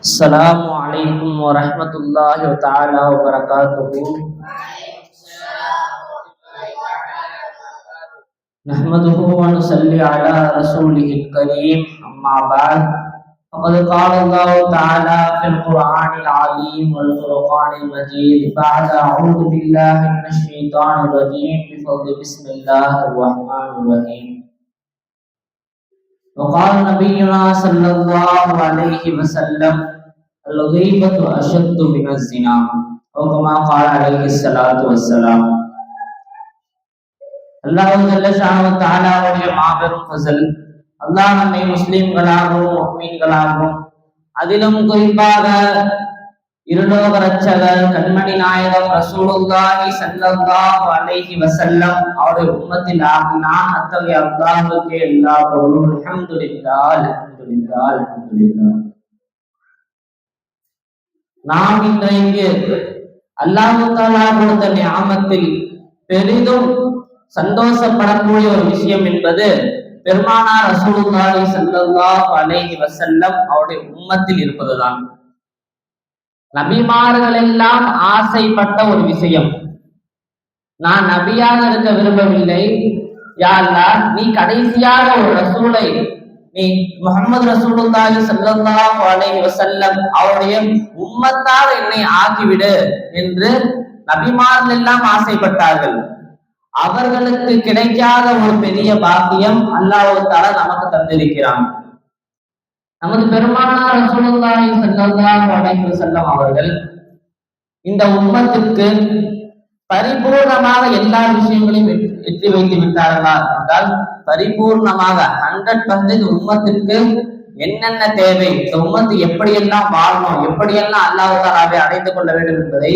السلام عليكم ورحمة الله تعالى وبركاته نحمده ونصلي على رسوله الكريم أما بعد وقد قال الله تعالى في القرآن العظيم والفرقان المجيد بعد أعوذ بالله من الشيطان الرجيم بفضل بسم الله الرحمن الرحيم. وقال نبينا صلى الله عليه وسلم الغيبة أشد من الزنا. وكما قال عليه الصلاة والسلام. الله جل شاہ و تعالیٰ اور یہ معابر அல்லாஹ் நம்மை முஸ்லிம்களாகவும் மீன்களாகவும் அதிலும் குறிப்பாக இருலோக ரட்சகர் கண்மணி நாயகம் ரசூலுல்லாஹி சல்லல்லாஹு அலைஹி வஸல்லம் அவருடைய உம்மத்தில் ஆகினான். அத்தகைய அல்லாஹ்வுக்கே எல்லா பொருளும் அல்ஹம்துலில்லாஹ் அல்ஹம்துலில்லாஹ் அல்ஹம்துலில்லாஹ். நாம் இன்றைக்கு அல்லாஹு தாலா கொடுத்த ஞாபகத்தில் பெரிதும் சந்தோஷப்படக்கூடிய ஒரு விஷயம் என்பது பெருமானா ரசூலுல்லாஹி ஸல்லல்லாஹு அலைஹி வஸல்லம் அவருடைய உம்மத்தில் இருப்பதுதான். நபிமார்கள் எல்லாம் ஆசைப்பட்ட ஒரு விஷயம். நான் நபியாக இருக்க விரும்பவில்லை. யாருலா நீ கடைசியாக ஒரு ரசூலை நீ முகமது ரசூலுல்லாஹி ஸல்லல்லாஹு அலைஹி வஸல்லம் அவருடைய உம்மத்தால் என்னை ஆக்கிவிடு என்று நபிமார்கள் எல்லாம் ஆசைப்பட்டார்கள். அவர்களுக்கு கிடைக்காத ஒரு பெரிய பாக்கியம் அல்லாஹ் தால நமக்கு தந்திருக்கிறான். நமது பெருமானார் ரசூலுல்லாஹி ஸல்லல்லாஹு அலைஹி வஸல்லம் அவர்கள் இந்த உம்மத்திற்கு பரிபூர்ணமாக எல்லா விஷயங்களையும் வெற்றி வெற்றி வைத்து விட்டார்களா என்றால் பரிபூர்ணமாக ஹண்ட்ரட் பர்சன்டேஜ் உம்மத்திற்கு என்னென்ன தேவை? இந்த உம்மத்து எப்படியெல்லாம் வாழணும்? எப்படியெல்லாம் அல்லாஹாலாவை அடைந்து கொள்ள வேண்டும் என்பதை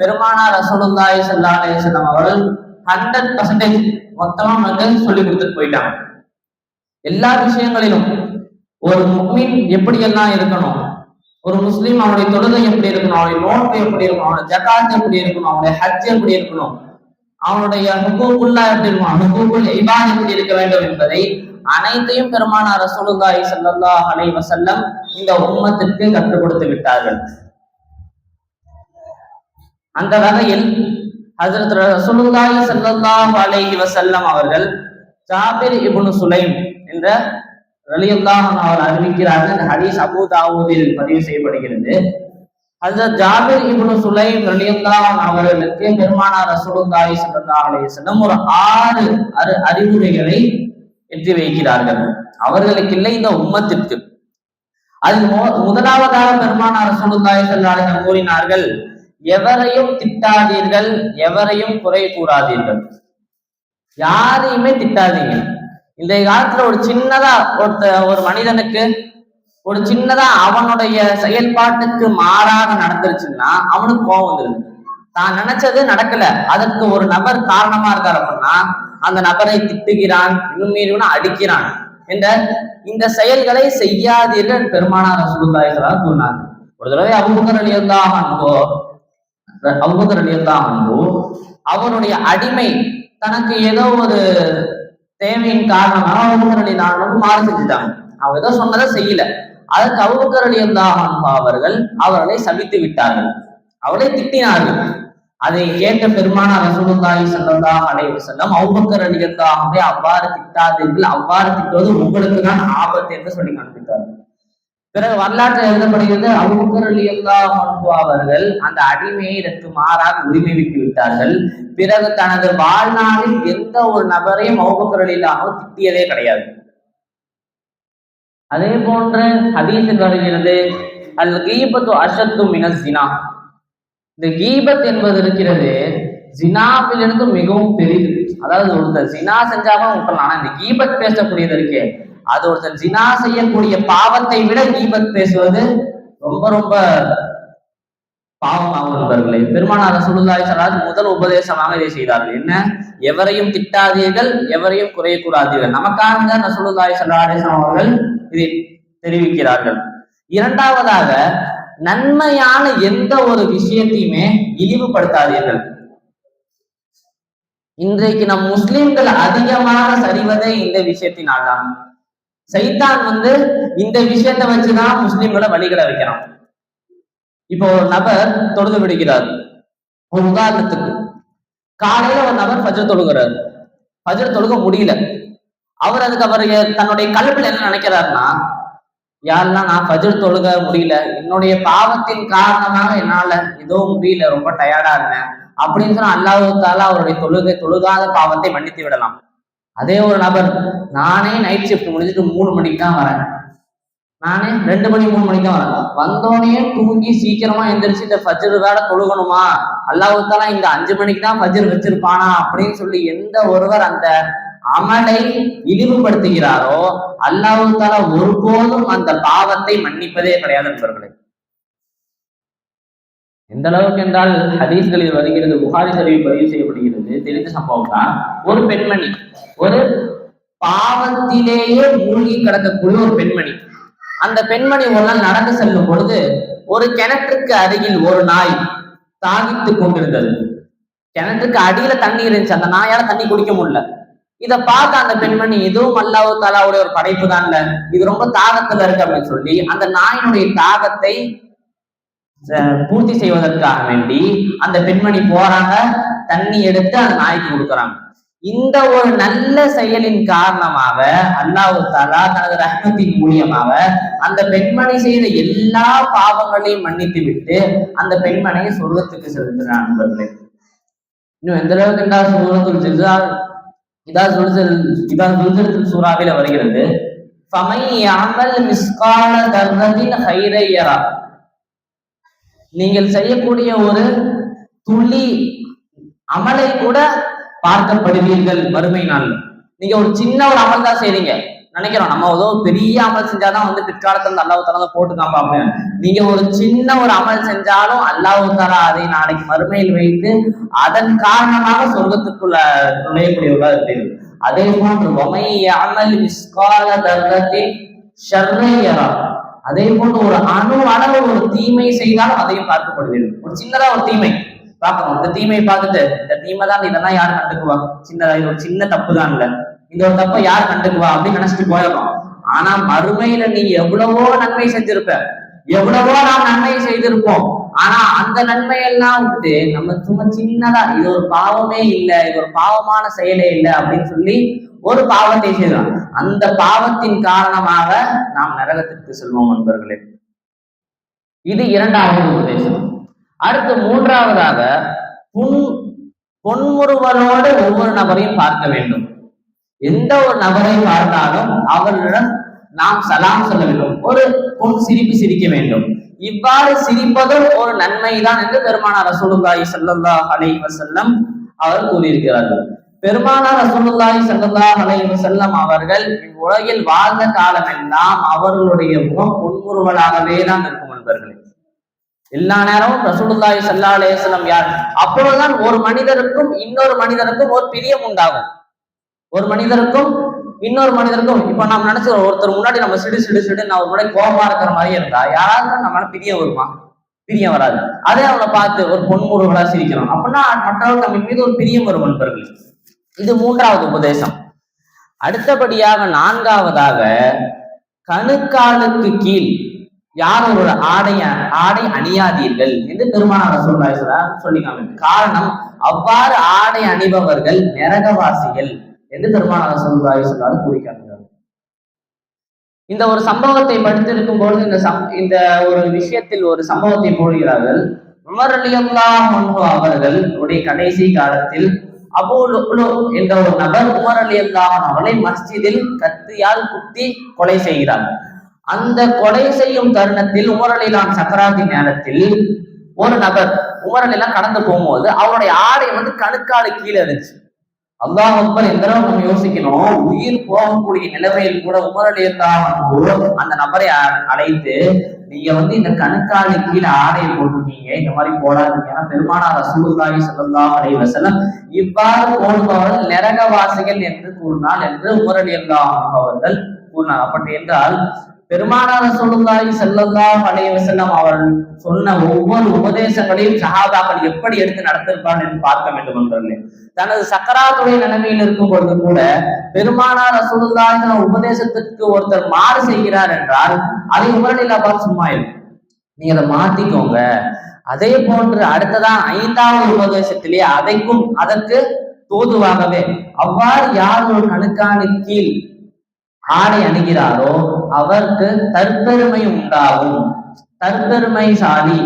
பெருமானார் ரசூலுல்லாஹி ஸல்லல்லாஹு அலைஹி வஸல்லம் அவர்கள் ஹண்ட்ரட் பர்சன்டேஜ் மொத்தமா மக்கள் சொல்லி கொடுத்துட்டு போயிட்டாங்க. எல்லா விஷயங்களிலும் ஒரு முக்மீன் எப்படி எல்லாம் இருக்கணும்? ஒரு முஸ்லீம் அவனுடைய தொழுகை எப்படி இருக்கணும்? அவனுடைய நோன்பு எப்படி இருக்கணும்? அவனுடைய ஜகாத் எப்படி இருக்கணும்? அவனுடைய ஹஜ் எப்படி இருக்கணும்? அவனுடைய ஹுகூக்குல்லா எப்படி இருக்கணும்? ஹுக்கூக்குல் இபாத் எப்படி இருக்க வேண்டும் என்பதை அனைத்தையும் பெருமானார் ரசூலுல்லாஹி ஸல்லல்லாஹு அலைஹி வஸல்லம் இந்த உம்மத்திற்கு கற்றுக் கொடுத்து விட்டார்கள். அந்த வகையில் ஹஜரத் ரசூலுல்லாஹி ஸல்லல்லாஹு அலைஹி வஸல்லம் அவர்கள் ஜாபிர் இப்னு சுலைம் என்ற ரலியல்லாஹு அன்ஹு அவர் அறிவிக்கிறார்கள். இந்த ஹதீஸ் அபூ தாவூதில் பதிவு செய்யப்படுகிறது. ஹஜரத் ஜாபிர் இப்னு சுலைம் ரலியல்லாஹு அன்ஹு அவர்களுக்கு பெருமானார் ரசூலுல்லாஹி ஸல்லல்லாஹு அலைஹி வஸல்லம் ஒரு ஆறு அரு அறிவுரைகளை எட்டி வைக்கிறார்கள். அவர்களுக்கு இல்லை இந்த உம்மத்திற்கு. அது முதலாவதாக பெருமானார் ரசூலுல்லாஹி ஸல்லல்லாஹு அலைஹி வஸல்லம் கூறினார்கள் எவரையும் திட்டாதீர்கள் எவரையும் குறை கூறாதீர்கள். யாரையுமே திட்டாதீங்க. இன்றைய காலத்துல ஒரு சின்னதா ஒருத்த ஒரு மனிதனுக்கு ஒரு சின்னதா அவனுடைய செயல்பாட்டுக்கு மாறாக நடந்துருச்சுன்னா அவனுக்கு கோபம் வந்துருது. தான் நினைச்சது நடக்கல. அதற்கு ஒரு நபர் காரணமா இருக்கார் அப்படின்னா அந்த நபரை திட்டுகிறான் இன்னும் அடிக்கிறான் என்ற இந்த செயல்களை செய்யாதீர்கள் பெருமானார் ரசூலுல்லாஹி கூறினார் ஒரு தடவை அபூபக்கர் ரலியல்லாஹு அன்ஹு அபூபக்கர் ரலியல்லாஹு அவனுடைய அவருடைய அடிமை தனக்கு ஏதோ ஒரு தேவையின் காரணமாக அபூபக்கர் ரலியல்லாஹு அன்ஹு மாறு செஞ்சுட்டாங்க. அவங்க ஏதோ சொன்னதை செய்யல. அதற்கு அபூபக்கர் ரலியல்லாஹு அவர்கள் அவர்களை சபித்து விட்டார்கள். அவளை திட்டினார்கள். அதை கேட்ட பெருமானார் ரசூலுல்லாஹி ஸல்லல்லாஹு அலைஹி வஸல்லம் அபூபக்கர் ரலியல்லாஹு அவ்வாறு திட்டாதீர்கள். அவ்வாறு திட்டுவது உங்களுக்கு தான் ஆபத்து என்று சொல்லி காண்பித்தார்கள். பிறகு வரலாற்றை எழுதப்படுகிறது அபூபக்கர் அவர்கள் அந்த அடிமையை இதற்கு மாறாக உரிமை விட்டு விட்டார்கள். பிறகு தனது வாழ்நாளில் எந்த ஒரு நபரையும் அவுக்கரல் இல்லாமல் திட்டியதே கிடையாது. அதே போன்று ஹதீஸில் வருகிறது அல் கீபத்து அசத்தும் மின இந்த கீபத் என்பது இருக்கிறது ஜினாவிலிருந்து மிகவும் பெரிது. அதாவது ஒருத்தர் ஜினா செஞ்சாமல் விட்டலாம் ஆனா இந்த கீபத் பேசக்கூடியது இருக்கே. அது ஒருத்தர் ஜினா செய்யக்கூடிய பாவத்தை விட கீபத் பேசுவது ரொம்ப ரொம்ப பாவமாகும் நண்பர்களே பெருமானார் சுடுதாய் சலாஜ் முதல் உபதேசமாக இதை செய்தார்கள். என்ன? எவரையும் திட்டாதீர்கள் எவரையும் குறைய கூடாதீர்கள் நமக்காக தான் ரசூலுல்லாஹி அவர்கள் இதை தெரிவிக்கிறார்கள். இரண்டாவதாக நன்மையான எந்த ஒரு விஷயத்தையுமே இழிவுபடுத்தாதீர்கள். இன்றைக்கு நம் முஸ்லிம்கள் அதிகமாக சரிவதே இந்த விஷயத்தினால் தான் சைத்தான் வந்து இந்த விஷயத்தை வச்சுதான் முஸ்லிம்களை வழிகளை வைக்கிறான். இப்போ ஒரு நபர் தொழுது விடுகிறார். ஒரு உதாரணத்துக்கு காலையில ஒரு நபர் ஃபஜர் தொழுகிறார். ஃபஜர் தொழுக முடியல. அவர் அதுக்கு அவர் தன்னுடைய கல்வியில் என்ன நினைக்கிறாருன்னா யாருன்னா நான் ஃபஜர் தொழுக முடியல. என்னுடைய பாவத்தின் காரணமாக என்னால ஏதோ முடியல. ரொம்ப டயர்டா இருந்தேன். அப்படின்னு சொன்னா அல்லாஹால அவருடைய தொழுகை தொழுகாத பாவத்தை மன்னித்து விடலாம். அதே ஒரு நபர் நானே நைட் ஷிஃப்ட் முடிஞ்சிட்டு மூணு மணிக்கு தான் வரேன். நானே ரெண்டு மணி மூணு மணிக்கு தான் வரேன். வந்தோடனே தூங்கி சீக்கிரமா எந்திரிச்சு இந்த ஃபஜ்ரு வேற தொழுகணுமா? அல்லாஹால இந்த அஞ்சு மணிக்கு தான் ஃபஜ்ர் வச்சிருப்பானா? அப்படின்னு சொல்லி எந்த ஒருவர் அந்த அமலை இழிவுபடுத்துகிறாரோ அல்லாஹால ஒருபோதும் அந்த பாவத்தை மன்னிப்பதே கிடையாது நண்பர்களே. எந்த அளவுக்கு என்றால் ஹதீஸ்களில் வருகிறது புகாரி சரிவில் பதிவு செய்யப்படுகிறது தெரிந்த சம்பவம் தான் ஒரு பெண்மணி ஒரு பாவத்திலேயே மூழ்கி கிடக்கக்கூடிய ஒரு பெண்மணி. அந்த பெண்மணி ஒரு நாள் நடந்து செல்லும் பொழுது ஒரு கிணற்றுக்கு அருகில் ஒரு நாய் தாகித்து கொண்டிருந்தது. கிணற்றுக்கு அடியில தண்ணி இருந்துச்சு அந்த நாயால தண்ணி குடிக்க முடியல. இத பார்த்த அந்த பெண்மணி எதுவும் அல்லாஹு தாலாவுடைய ஒரு படைப்பு தான்ல இது ரொம்ப தாகத்துல இருக்கு அப்படின்னு சொல்லி அந்த நாயினுடைய தாகத்தை பூர்த்தி செய்வதற்காக வேண்டி அந்த பெண்மணி போறாங்க தண்ணி எடுத்து அந்த நாய்க்கு கொடுக்குறாங்க. இந்த ஒரு நல்ல செயலின் காரணமாக அல்லாஹு தாலா தனது ரஹ்மத்தின் மூலியமாக அந்த பெண்மணி செய்த எல்லா பாவங்களையும் மன்னித்து விட்டு அந்த பெண்மணியை சொர்க்கத்துக்கு செலுத்துறான் நண்பர்களே. இன்னும் எந்த அளவுக்கு என்றால் சூரத்துல் ஜிசால் இதா சுல்சல் இதா சுல்சல் சூறாவில வருகிறது? ஃபமை அமல் மிஸ்கால தர்ரத்தின் ஹைரையரா நீங்கள் செய்யக்கூடிய ஒரு துளி அமலை கூட பார்க்கப்படுவீர்கள் வறுமை நாள். நீங்க ஒரு சின்ன ஒரு அமல் தான் செய்றீங்க. நினைக்கிறோம் நம்ம ஏதோ பெரிய அமல் செஞ்சாதான் வந்து பிற்காலத்துல அல்லாஹ் தலா போட்டு காப்பாங்க நீங்க ஒரு சின்ன ஒரு அமல் செஞ்சாலும் அல்லாஹ் தலா அதை நாளைக்கு மறுமையில் வைத்து அதன் காரணமாக சொர்க்கத்துக்குள்ள நுழையக்கூடியவர்களா இருப்பீர்கள். அதே போன்று ஒமை அமல் மிஸ்கால தர்ரத்தின் ஷர்ரையரா அதே போன்று ஒரு அணு அளவு ஒரு தீமை செய்தாலும் அதையும் பார்க்கப்படுவீர்கள் ஒரு சின்னதா ஒரு தீமை. பார்க்கணும் இந்த தீமையை பார்த்துட்டு இந்த தீமை தான் இதெல்லாம் யார் கண்டுக்குவா? சின்னதா இது ஒரு சின்ன தப்பு தான் இல்ல. இந்த ஒரு தப்பை யார் கண்டுக்குவா அப்படின்னு நினைச்சிட்டு போயிடணும் ஆனா மறுமையில நீ எவ்வளவோ நன்மை செஞ்சிருப்ப. எவ்வளவோ நாம் நன்மை செய்திருப்போம். ஆனா அந்த நன்மையெல்லாம் விட்டு நம்ம சும்மா சின்னதா இது ஒரு பாவமே இல்லை இது ஒரு பாவமான செயலே இல்லை அப்படின்னு சொல்லி ஒரு பாவத்தை செய்தான் அந்த பாவத்தின் காரணமாக நாம் நரகத்திற்கு செல்வோம் நண்பர்களே. இது இரண்டாவது உபதேசம். அடுத்து மூன்றாவதாக புன் பொன்முறுவலோடு ஒவ்வொரு நபரையும் பார்க்க வேண்டும். எந்த ஒரு நபரை பார்த்தாலும் அவர்களிடம் நாம் சலாம் சொல்ல வேண்டும். ஒரு பொன் சிரிப்பு சிரிக்க வேண்டும். இவ்வாறு சிரிப்பதும் ஒரு நன்மைதான் என்று பெருமானார் ரசூலுல்லாஹி ஸல்லல்லாஹு அலைஹி வசல்லம் அவர் கூறியிருக்கிறார்கள். பெருமானார் ரசூலுல்லாஹி ஸல்லல்லாஹு அலைஹி செல்லம் அவர்கள் உலகில் வாழ்ந்த காலமெல்லாம் அவர்களுடைய முகம் பொன்முறுவலாகவே தான் இருக்கும் நண்பர்களே. எல்லா நேரமும் ரசூலுல்லாஹி சல்லா அலையம் யார்? அப்பொழுதுதான் ஒரு மனிதருக்கும் இன்னொரு மனிதருக்கும் ஒரு பிரியம் உண்டாகும். ஒரு மனிதருக்கும் இன்னொரு மனிதருக்கும் இப்ப நம்ம நினைச்சு ஒருத்தர் முன்னாடி நம்ம சிடு சிடு சிடு நான் ஒரு முறை கோபமா இருக்கிற மாதிரி இருந்தா யாராவது நம்ம பிரியம் வருமா? பிரியம் வராது. அதே அவனை பார்த்து ஒரு பொன்முருகளா சிரிக்கிறோம். அப்படின்னா மற்றவர்கள் நம்ம மீது ஒரு பிரியம் வரும் நண்பர்கள். இது மூன்றாவது உபதேசம். அடுத்தபடியாக நான்காவதாக கணுக்காலுக்கு கீழ் யார் ஒரு ஆடை ஆடை அணியாதீர்கள் என்று பெருமானார் சொல்றாரு சொல்லிக்காம. காரணம் அவ்வாறு ஆடை அணிபவர்கள் நரகவாசிகள் என்று பெருமானார் சொல்றாரு கூறிக்காட்டுகிறார். இந்த ஒரு சம்பவத்தை படித்திருக்கும் பொழுது இந்த சம் இந்த ஒரு விஷயத்தில் ஒரு சம்பவத்தை போடுகிறார்கள். உமர் அலி அல்லாஹ் அவர்கள் உடைய கடைசி காலத்தில் அபு என்ற ஒரு நபர் உமர் அலி அல்லாஹன் அவளை மஸ்ஜிதில் கத்தியால் குத்தி கொலை செய்கிறார். அந்த கொலை செய்யும் தருணத்தில் உமர் அலிலான் சக்கராத்தி நேரத்தில் ஒரு நபர் உமர் அலிலாம் கடந்து போகும்போது அவருடைய ஆடை வந்து கணுக்காடு கீழே இருந்துச்சு. அல்லாஹ் அக்பர் எந்த நம்ம யோசிக்கணும்? உயிர் போகக்கூடிய நிலைமையில் கூட உமர் அலி அல்லாஹன் அந்த நபரை அ- அழைத்து நீங்க வந்து இந்த கணுக்காலி கீழே ஆடையை போட்டுருக்கீங்க. இந்த மாதிரி போடாதீங்க. ஏன்னா பெருமானார் ரசூலுல்லாஹி ஸல்லல்லாஹு அலைஹி வஸல்லம் இவ்வாறு போடுபவர்கள் நரகவாசிகள் என்று கூறினால் என்று உமர் அவர்கள் கூறினார். அப்படி என்றால் பெருமானார் ரசூலுல்லாஹி செல்லந்தா பழைய வஸல்லம் அவர் சொன்ன ஒவ்வொரு உபதேசங்களையும் சஹாபாக்கள் எப்படி எடுத்து நடத்திருப்பார் என்று பார்க்க வேண்டும் என்றே தனது சக்கராத்துடைய நிலைமையில் இருக்கும் பொழுது கூட பெருமானார் ரசூலுல்லாஹி உபதேசத்திற்கு ஒருத்தர் மாறு செய்கிறார் என்றால் அதை உமரனில் அப்பா சும்மா இருக்கும் நீங்க அதை மாத்திக்கோங்க. அதே போன்று அடுத்ததான் ஐந்தாவது உபதேசத்திலே அதைக்கும் அதற்கு தோதுவாகவே அவ்வாறு யார் ஒரு கணுக்கானு கீழ் ஆடை அணுகிறாரோ அவருக்கு தற்பெருமை உண்டாகும். தற்பெருமைசாலி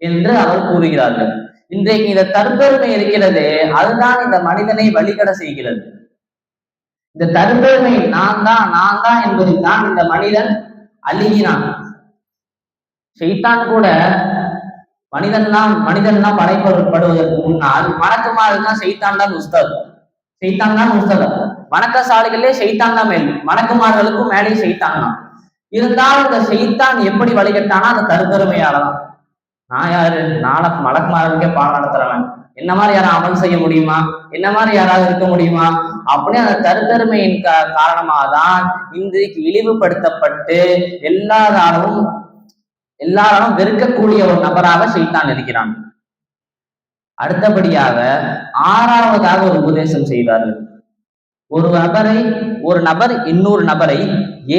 என்று அவர் கூறுகிறார்கள். இன்றைக்கு இந்த தற்பெருமை இருக்கிறது அதுதான் இந்த மனிதனை வழிகட செய்கிறது. இந்த தற்பெருமை நான் தான் நான் தான் என்பதை தான் இந்த மனிதன் அழுகினான் செய்தான் கூட மனிதன்லாம் மனிதன்லாம் படைப்படுவதற்கு முன்னால் மணக்குமாறு தான் செய்தான் தான் உஸ்தாத். செய்தான் தான் உஸ்தாத் வணக்கசாலிகளே செய்தான் தான் மேல். மணக்குமார்களுக்கும் மேலே செய்தான் தான். இருந்தாலும் இந்த செய்தான் எப்படி வழிகட்டானா அந்த தற்பெருமையால தான் நான் யாரு? நாள மலக்குமார்களுக்கே பாடம் நடத்துறவன். என்ன மாதிரி யாரும் அமல் செய்ய முடியுமா? என்ன மாதிரி யாராவது இருக்க முடியுமா? அப்படி அந்த தருத்தருமையின் க காரணமாக தான் இன்றைக்கு இழிவுபடுத்தப்பட்டு எல்லாராலும் எல்லாராலும் வெறுக்கக்கூடிய ஒரு நபராக செய்தான் இருக்கிறான். அடுத்தபடியாக ஆறாவதாக ஒரு உபதேசம் செய்தார்கள். ஒரு நபரை ஒரு நபர் இன்னொரு நபரை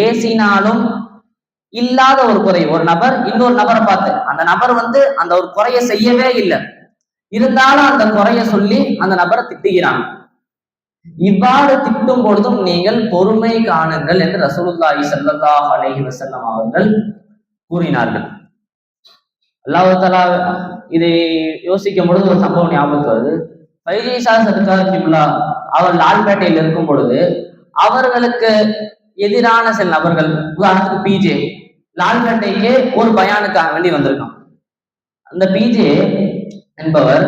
ஏசினாலும் இல்லாத ஒரு குறை. ஒரு நபர் இன்னொரு நபரை பார்த்து. அந்த நபர் வந்து அந்த ஒரு குறைய செய்யவே இல்லை. இருந்தாலும் அந்த குறைய சொல்லி அந்த நபரை திட்டுகிறாங்க இவ்வாறு திட்டும் பொழுதும் நீங்கள் பொறுமை காணுங்கள் என்று ரசூலுல்லாஹி ஸல்லல்லாஹு அலைஹி வஸல்லம் அவர்கள் கூறினார்கள். அல்லாஹு தலா இதை யோசிக்கும் பொழுது ஒரு சம்பவம் ஞாபகம் வருது. பைலீசா சர்க்கார் கிப்லா அவர் லால்பேட்டையில் இருக்கும் பொழுது அவர்களுக்கு எதிரான சில நபர்கள் உதாரணத்துக்கு பிஜே லால்பேட்டைக்கு ஒரு பயானுக்காக வேண்டி வந்திருக்கான். அந்த பிஜே என்பவர்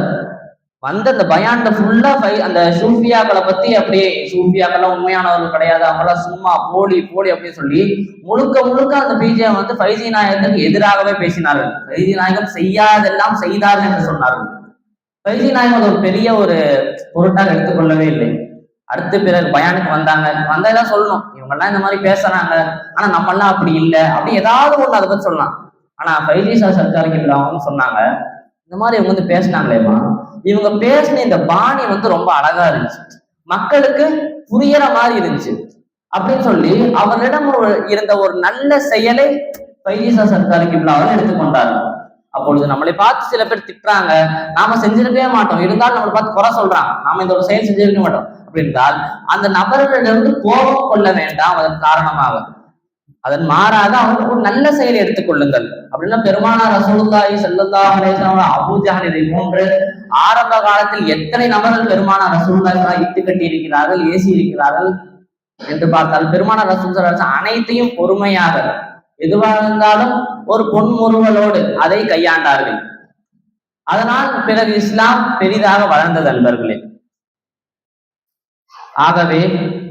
வந்த அந்த பயான்ல ஃபுல்லா அந்த சூஃபியாக்களை பத்தி அப்படியே சூஃபியாக்கெல்லாம் உண்மையானவர்கள் கிடையாது அவங்களாம் சும்மா போலி போலி அப்படின்னு சொல்லி முழுக்க முழுக்க அந்த பிஜே வந்து ஃபைசி நாயகத்துக்கு எதிராகவே பேசினார்கள். ஃபைசி நாயகம் செய்யாதெல்லாம் செய்தார்கள் என்று சொன்னார்கள். ஃபைசி நாயகம் அது ஒரு பெரிய ஒரு பொருட்டாக எடுத்துக்கொள்ளவே இல்லை. அடுத்து பிறர் பயானுக்கு வந்தாங்க. வந்ததான் சொல்லணும். இவங்கெல்லாம் இந்த மாதிரி பேசுறாங்க. ஆனா நம்ம எல்லாம் அப்படி இல்லை. அப்படி ஏதாவது ஒண்ணு அதை பத்தி சொல்லலாம். ஆனா ஃபைலிசா சர்க்காருக்கு அவங்க சொன்னாங்க. இந்த மாதிரி இவங்க வந்து பேசினாங்களேம்மா. இவங்க பேசின இந்த பாணி வந்து ரொம்ப அழகா இருந்துச்சு. மக்களுக்கு புரியற மாதிரி இருந்துச்சு. அப்படின்னு சொல்லி அவரிடம் ஒரு இருந்த ஒரு நல்ல செயலை பைலிசா சர்க்காருக்கு அவர்கள் எடுத்துக்கொண்டார். அப்பொழுது நம்மளை பார்த்து சில பேர் திட்டுறாங்க. நாம செஞ்சிருக்கவே மாட்டோம். இருந்தாலும் நம்மளை பார்த்து குறை சொல்றாங்க. நாம இந்த ஒரு செயல் செஞ்சிருக்க மாட்டோம். அப்படி என்றால் அந்த நபர்களிடமிருந்து கோபம் கொள்ள வேண்டாம். அதன் காரணமாக. அதன் மாறாக அவங்களுக்கு ஒரு நல்ல செயலை எடுத்துக்கொள்ளுங்கள் அப்படின்னா பெருமானார் ரசூலுல்லாஹி ஸல்லல்லாஹு அலைஹி வஸல்லம் அபூஜஹல் இதை போன்று ஆரம்ப காலத்தில் எத்தனை நபர்கள் பெருமானார் ரசூலுல்லாஹி இட்டு கட்டி இருக்கிறார்கள் ஏசி இருக்கிறார்கள் என்று பார்த்தால் பெருமானார் ரசூல் அனைத்தையும் பொறுமையாக எதுவாக இருந்தாலும் ஒரு பொன்முறுவலோடு அதை கையாண்டார்கள். அதனால் பிறகு இஸ்லாம் பெரிதாக வளர்ந்தது அன்பர்களே. ஆகவே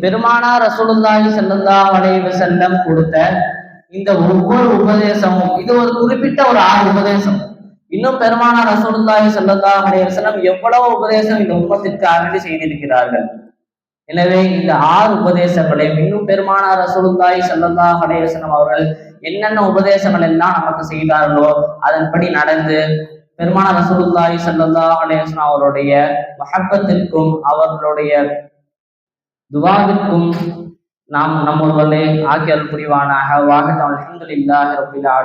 பெருமானார் ரசூலுல்லாஹி ஸல்லல்லாஹு அலைஹி செல்லம் கொடுத்த இந்த ஒவ்வொரு உபதேசமும் இது ஒரு குறிப்பிட்ட ஒரு ஆறு உபதேசம். இன்னும் பெருமானார் ரசூலுல்லாஹி ஸல்லல்லாஹு அலைஹி செல்லம் எவ்வளவு உபதேசம் இந்த உம்மத்திற்காக செய்திருக்கிறார்கள். எனவே இந்த ஆறு உபதேசங்களையும் இன்னும் பெருமானார் ரசூலுல்லாஹி ஸல்லல்லாஹு அலைஹி செல்லம் அவர்கள் என்னென்ன உபதேசங்கள் எல்லாம் நமக்கு செய்தார்களோ அதன்படி நடந்து பெருமான ரசூலுல்லாஹி ஸல்லல்லாஹு அலைஹி அவருடைய மஹப்பத்திற்கும் அவர்களுடைய துவாவிற்கும் நாம் நம்மொருவர்களே ஆக்கியல் புரிவானாக. வாஹத் அலமதுல்லாஹி ரப்பில்